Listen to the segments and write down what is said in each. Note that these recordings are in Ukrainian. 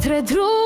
tre drog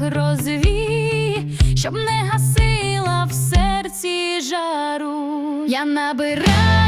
розвій, щоб не гасила в серці жару. Я набираю.